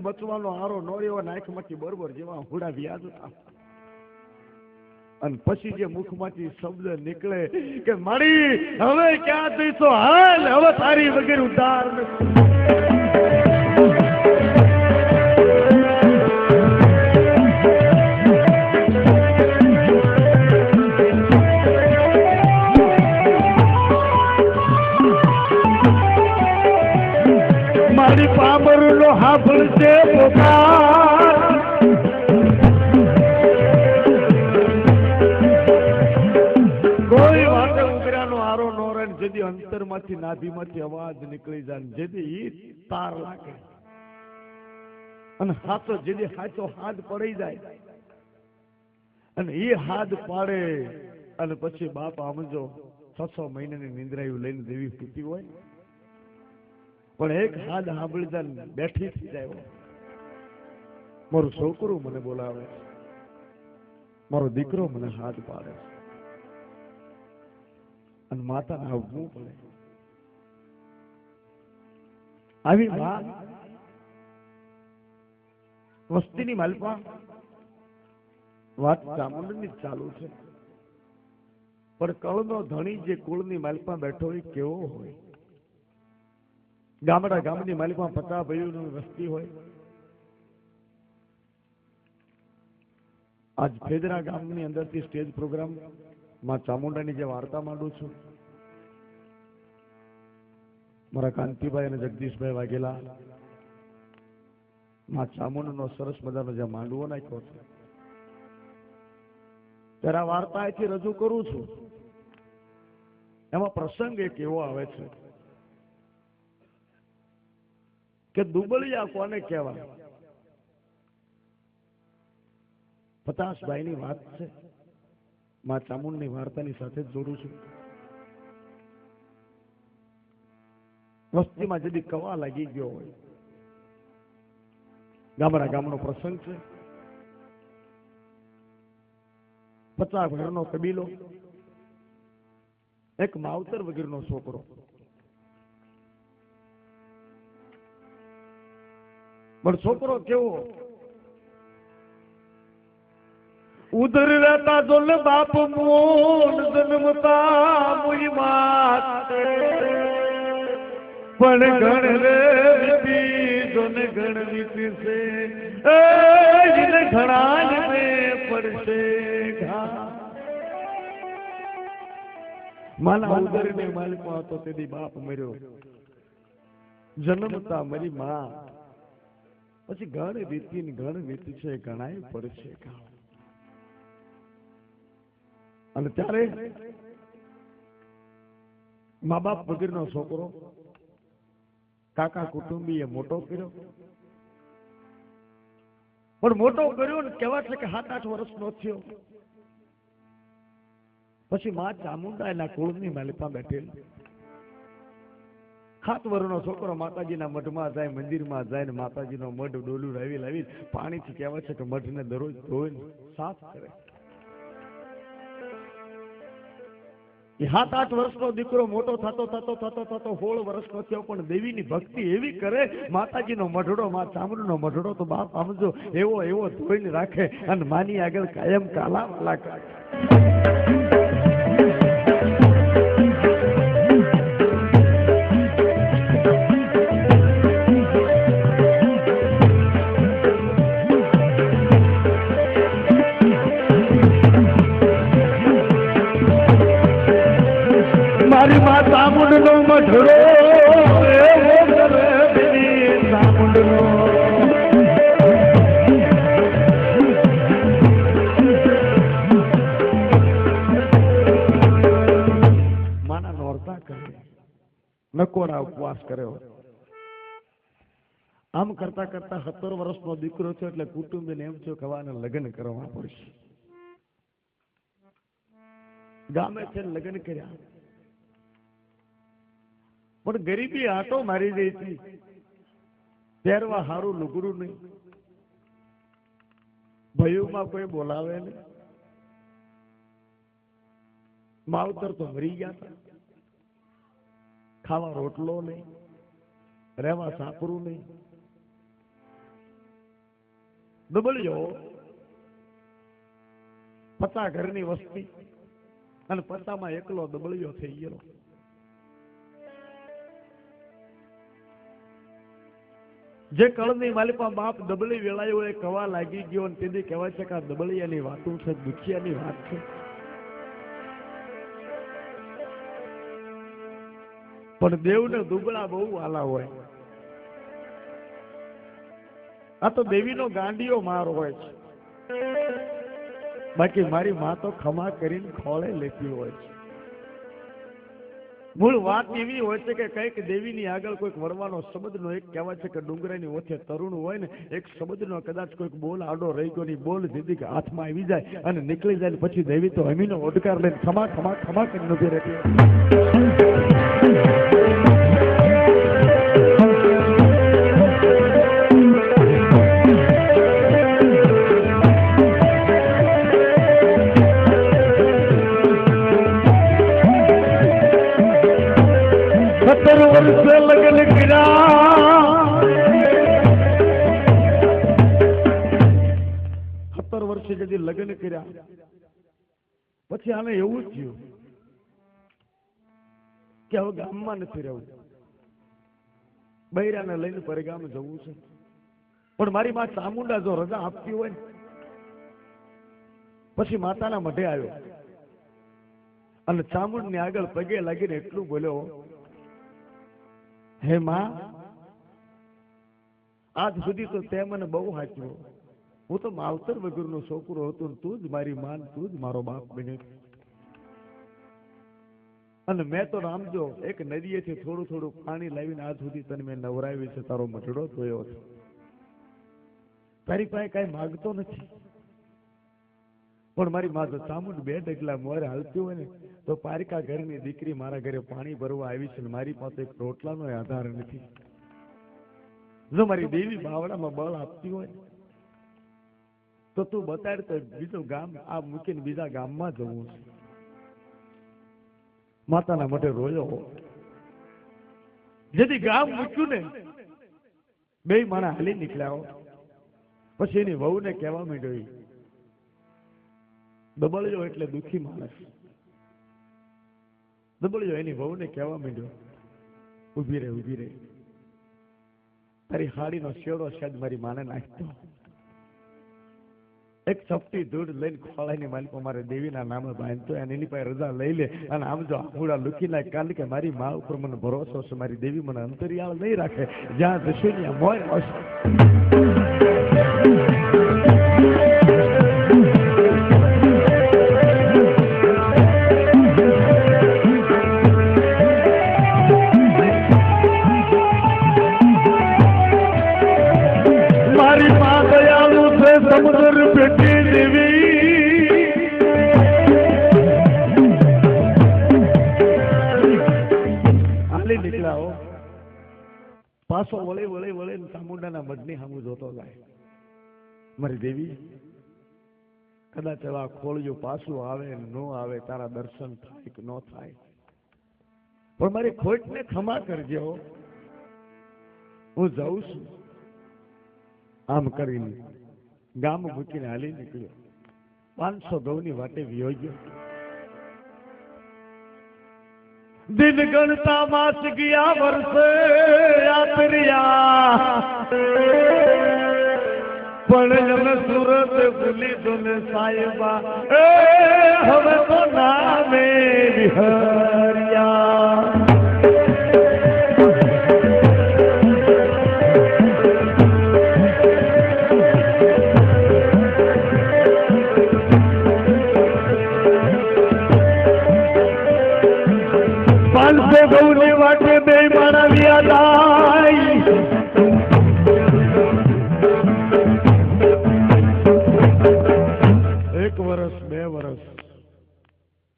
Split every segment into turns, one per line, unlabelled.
બચવાનો હારો નોળ્યો નાખમાંથી બરોબર જેવા હુડા વ્યાજ અને પછી જે મુખમાંથી શબ્દ નીકળે કે મારી હવે ક્યાં જઈશો હાલ, હવે તારી વગેરે નથી. મારી પામરનો હાફળશે પોકાર. કોઈ વાતે ઉગરાનો આરો નો જેથી અંતરમાંથી નાભીમાંથી અવાજ નીકળી જાય જેથી ઈ તાર લાગે. અને હાથો જેથી હાથો હાથ પડી જાય. અને એ હાથ પાડે અને પછી બાપ આમજો છ છ મહિનાની નિંદ્રાયું લઈને દેવી પૂતી હોય. પણ એક હાથ સાંભળતા બેઠી થઈ જાય મારું છોકરું મને બોલાવે મારો દીકરો મને હાથ પાડે અને માતાને આવવું પડે. આવી વાત વસ્તીની માલપા વાત ચામુંડની ચાલુ છે. પણ કળનો ધણી જે કુળની માલપા બેઠો હોય કેવો હોય? ગામડા ગામની માલિકમાં પચાસ ભાઈઓની વસ્તી હોય. આજ ફેદરા ગામની અંદરથી સ્ટેજ પ્રોગ્રામમાં ચામુંડાની જે વાર્તા માંડું છું. મારા કાંતિભાઈ અને જગદીશભાઈ વાઘેલા માં ચામુંડનો સરસ મજાનો જે માંડવો નાખ્યો છે. ત્યારે આ વાર્તા અહીંથી રજૂ કરું છું. એમાં પ્રસંગ એક એવો આવે છે. કે દુબળિયા કોને કહેવાય. પચાસભાઈ ની વાત છે. માં ચામુંડની વાર્તાની સાથે જ જોડું છું. વસ્તીમાં જદી કવા લાગી ગયો હોય. ગામડા ગામનો પ્રસંગ છે. પચાસ ઘરનો કબીલો. એક માવતર વગેરેનો છોકરો. પણ છોકરો કેવો? ઉધર રહેતા જોલ બાપ મોન જન્મતા મુઈ માત પણ ગણ રે વીતી જોને ગણ વીતી છે એ જીને ઘણા મે પડશે ઘા. માલા ઉધર ને માલકો હતો, તેથી બાપ મર્યો. જન્મતા મરી માં. પછી ગણ વીતી ગણ વીતી છે ગણાય પડશે અને ત્યારે મા બાપ વગેરેનો છોકરો કાકા કુટુંબીએ મોટો કર્યો. પણ મોટો કર્યો ને કેવા છે કે સાત, આઠ વર્ષનો થયો. પછી મા ચામુંડા એના કુળની માલિકા બેઠેલી. સાત વર્ષનો છોકરો માતાજીના મઠમાં જાય, મંદિરમાં જાય ને માતાજીનો મઠ ડોલું લાવી લાવી પાણીથી કહેવાય છે કે મઠને દરરોજ ધોઈને સાફ કરે. સાત આઠ વર્ષનો દીકરો મોટો થતો થતો થતો થતો સોળ વર્ષનો થયો, પણ દેવીની ભક્તિ એવી કરે, માતાજીનો મઢડો, માં ચામડીનો મઢડો તો બાપ સમજો, એવો એવો ધોઈને રાખે અને માની આગળ કાયમ કાલા વાલા મારી માં ચામુંડ નો માના નોરતા કર્યા નકોરા ઉપવાસ કર્યો. આમ કરતા કરતા સત્તર વર્ષનો દીકરો છે એટલે કુટુંબીને એમ થયું કે લગ્ન કરવા પડશે. ગામે છે લગ્ન કર્યા. પણ ગરીબી આટો મારી દે છે. પહેરવા સારું લુગડું નહીં. ભયુમાં કોઈ બોલાવે નહીં. માવતર તો મરી ગયા ખાવા રોટલો નહીં. રહેવા સાપરું નહીં. દબળ્યો પતા ઘરની વસ્તી અને પતામાં એકલો દબળ્યો થઈ ગયો જે કળની માલિપા બાપ દબળી વેળાયો એ કવા લાગી ગયો અને તેથી કહેવાય છે કે આ દબળિયાની વાતું છે, દુખિયાની વાત છે. પણ દેવને દુબળા બહુ વાલા હોય. આ તો દેવીનો ગાંડીયો માર હોય છે. બાકી મારી માં તો ખમા કરીને ખોળે લેતી હોય છે. મૂળ વાત એવી હોય છે કે કંઈક દેવીની આગળ કોઈક વળવાનો શબ્દનો એક કહેવાય છે કે ડુંગરાની ઓછે તરુણ હોય ને, એક શબ્દનો કદાચ કોઈક બોલ આડો રહી ગયો ની બોલ દીધી કે હાથમાં આવી જાય અને નીકળી જાય પછી દેવી તો અમીનો ઓડકાર લઈને ખમા ખમા ખમા કરીને ઊભી રહેતી કે હવે ગામમાં નથી રહેવું. બૈરાને લઈને પરગામ જવું છે. પણ મારી માં ચામુંડા જો રજા આપતી હોય પછી માતાના મઢે આવ્યો. અને ચામુંડ ને આગળ પગે લાગીને એટલું બોલ્યો, હે માં, આજ સુધી તો તે મને બહુ હાચ્યો. હું તો માવતર વગરનો છોકરો હતો તું જ મારી માન તું જ મારો બાપ બન્યો. અને મેં તો રામજો એક નદીએથી થોડું થોડું પાણી લાવીને આજ સુધી તને મેં નવરાવી છે, તારો મઢડો જોયો છે. તારી પાસે કઈ માગતો નથી. પણ મારી માતા ચામુંડ બે ડગલા મોરે હાલતી હોય ને, તો પારિકા ઘરની દીકરી મારા ઘરે પાણી ભરવા આવી છે મારી પાસે એક રોટલાનો આધાર નથી. જો મારી દેવી બાવડામાં બળ આપતી હોય તો તું બતાડ તો બીજું ગામ, આ મૂકીને બીજા ગામમાં જવું છે. માતાના મઢે રોયો જેથી ગામ મૂક્યું ને બે માણા હાલી નીકળ્યા પછી એની વહુને કહેવા માંડ્યો, દબળ્યો એટલે દુખી માણસ. દબળ્યો એની વહુને કહેવા માંડ્યો, ઊભી રહે ઊભી રહે તારી હાડીનો શેડો શાયદ મારી માને નાખતો. એક ચપટી દૂધ લઈને ખોળાની માલિકો મારે દેવીના નામે બાંધતો અને એની પાસે રજા લઈ લે. અને આમ જો આંગુડા લુકી નાખ કારણ કે મારી મા ઉપર મને ભરોસો છે, મારી દેવી મને અંતરિયાળ નહીં રાખે. જ્યાં જશે ત્યાં મોય આવશે સમુદ્ર પેટી દેવી હાલી નીકળાઓ. પાછો વળે વળે, વળી ને ચામુંડાના મઢની સામું જોતો જાય. મારી દેવી, કદાચ એવા ખોળિયું પાછું આવે ને ન આવે, તારા દર્શન થાય કે ન થાય. પણ મારી ખોટને ખમા કરજો. હું જાઉં છું. આમ કરીને ગામ મૂકીને હાલી નીકળ્યો. પાંચસો ગૌની વાટે વિયો ગયો. દિન ગણતા માસ ગયા વર્ષે યાત્રિયા પણ જમે સુરત ભૂલી દોને સાહેબા. હવે તો નામે વિહર્યા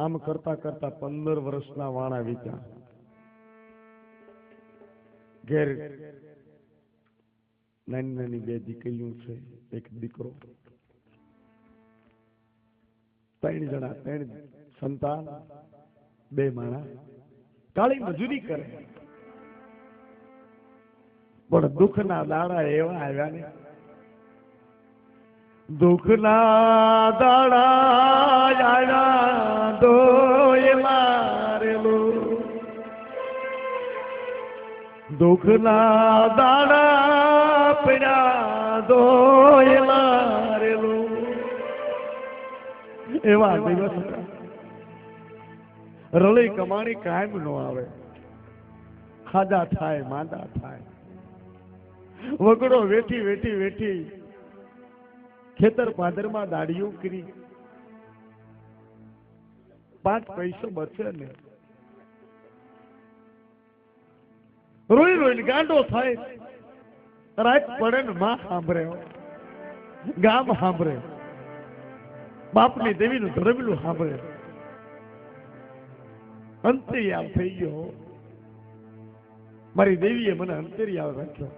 આમ કરતા કરતા પંદર વર્ષના વાણા વીત્યા. ઘેર નાની નાની બે દીકરીઓ છે, એક દીકરો. ત્રણ જણા, ત્રણ સંતાન, બે માણા. કાળી મજૂરી કરે. પણ દુઃખના દાડા એવા આવ્યા ને. દુઃખના દાડા દુઃખના દાડા પડ્યા દોય મારેલું. એવા દિવસ રળી કમાણી કાયમ નો આવે. ખાધા થાય, માંદા થાય. વગડો વેઠી વેઠી વેઠી ખેતર પાદરમાં દાડીઓ કરી. પાંચ પૈસો બચે ને રોઈ રોઈને ગાંડો થાય. રાત પડે ને માં સાંભળે ગામ સાંભળે. બાપની દેવીનું ધરમેલું સાંભળે. અંતરિયાળ થઈ ગયો મારી દેવીએ મને અંતરિયાળ રાખ્યો.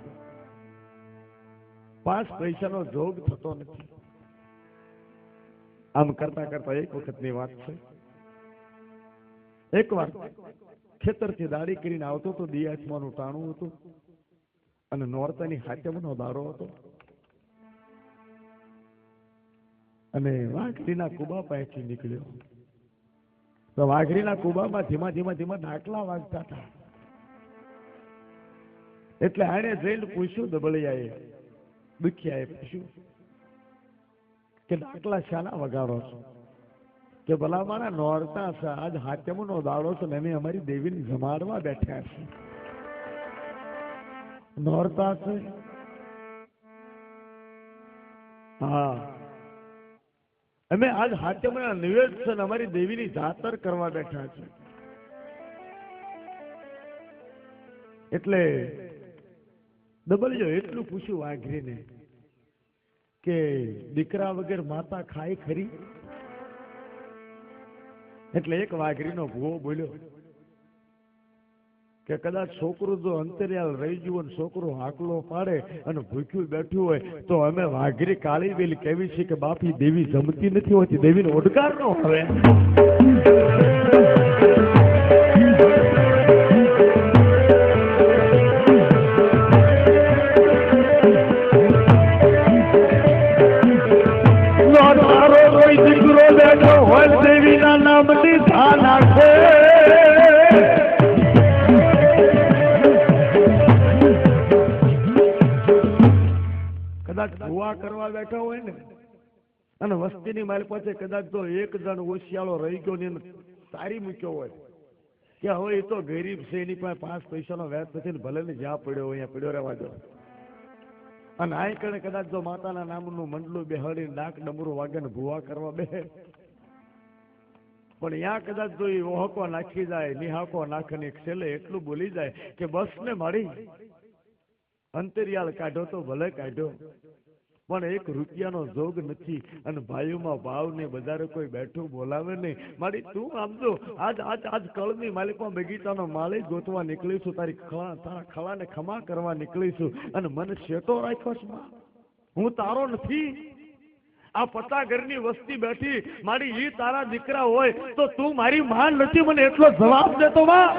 પાંચ પૈસાનો જોગ થતો નથી. આમ કરતા કરતા એક વખતની વાત છે. એક વાર ખેતરથી દાડી કરીને આવતો તો દિયાચમાનું ટાણું હતું અને નોરતાની હાચમનો દારો હતો. અને વાઘરીના કુબા પાસેથી નીકળ્યો. તો વાઘરીના કુબામાં ધીમા ધીમા ધીમા ડાકલા વાગતા હતા. એટલે આને જઈને પૂછ્યું, દબળિયાએ, દુખિયાએ પૂછ્યું કે ડાકલા શાના વગાડો છો? કે ભલા મારા નોરતા છે, આજ હાથમનો દાડો છે ને અમારી દેવીને જમાડવા બેઠા છે. નોરતા છે? હા. અમે આજ હાથમના નિવેદ છે અમારી દેવીની જાતર કરવા બેઠા છે. એટલે ડબલ્યો એટલું પૂછ્યું વાઘરીને કે દીકરા વગર માતા ખાય ખરી? એટલે એક વાઘરીનો ભૂવો બોલ્યો કે કદાચ છોકરું જો અંતરિયાળ રહી ગયું અને છોકરું હાકલો પાડે અને ભૂખ્યું બેઠ્યું હોય, તો અમે વાઘરી કાળી વેલી કેવી છે કે બાપી દેવી જમતી નથી હોતી, દેવીનો ઓડકાર નો હવે વસ્તીની મારી પાસે કદાચ તો એક જણ ઓશિયાળો રહી ગયો એને મૂક્યો હોય. કે હવે એ તો ગરીબ છે, એની પાસે પાંચ પૈસાનો વ્યાજ નથી ભલે ને જ્યાં પડ્યો હોય અહીંયા પડ્યો રહેવા દો. અને આ કણે કદાચ જો માતાના નામનું મંડલું બેહાડી નાક ડમરું વાગે ને ભૂવા કરવા બે પણ ત્યાં કદાચ જો એ ઓહકો નાખી જાય, નિહાકો નાખે ને છેલ્લે એટલું બોલી જાય કે બસ ને મારી. અંતરિયાળ કાઢો તો ભલે કાઢ્યો પણ એક રૂપિયાનો જોગ નથી અને ભાઈઓમાં ભાવ ને બજારે કોઈ બેઠું બોલાવે નહીં. મારી તું આમજો આજ આજ આજ કળની માલિકમાં બગીચાનો માલિક ગોતવા નીકળીશું, તારી ખળા, તારા ખળાને ખમા કરવા નીકળીશું અને મને શેતો રાખ્યો હું તારો નથી. આ પતા ઘરની વસ્તી બેઠી, મારી ઈ તારા દીકરા હોય તો તું મારી માન નથી, મને એટલો જવાબ દેતો માં.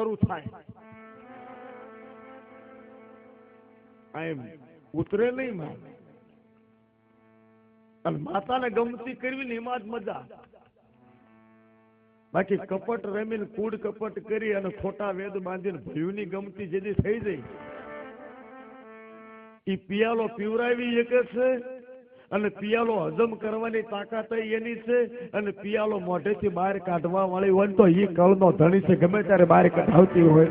શરૂ થાય. એમ ઉતરે નહીં માં. અને માતાને ગમતી કરવી ને એમાં જ મજા. બાકી કપટ રમીને કૂડ કપટ કરી અને ખોટા વેદ બાંધીને ભયુની ગમતી જેથી થઈ જાય. ઈ પિયાલો પીવરાવી એક છે? અને પિયાલો હજમ કરવાની તાકાત એની છે. અને પિયાલો મોઢેથી બહાર કાઢવા વાળી હોય તો એ કળનો ધણી છે. ગમે ત્યારે બહાર કઢાવતી હોય.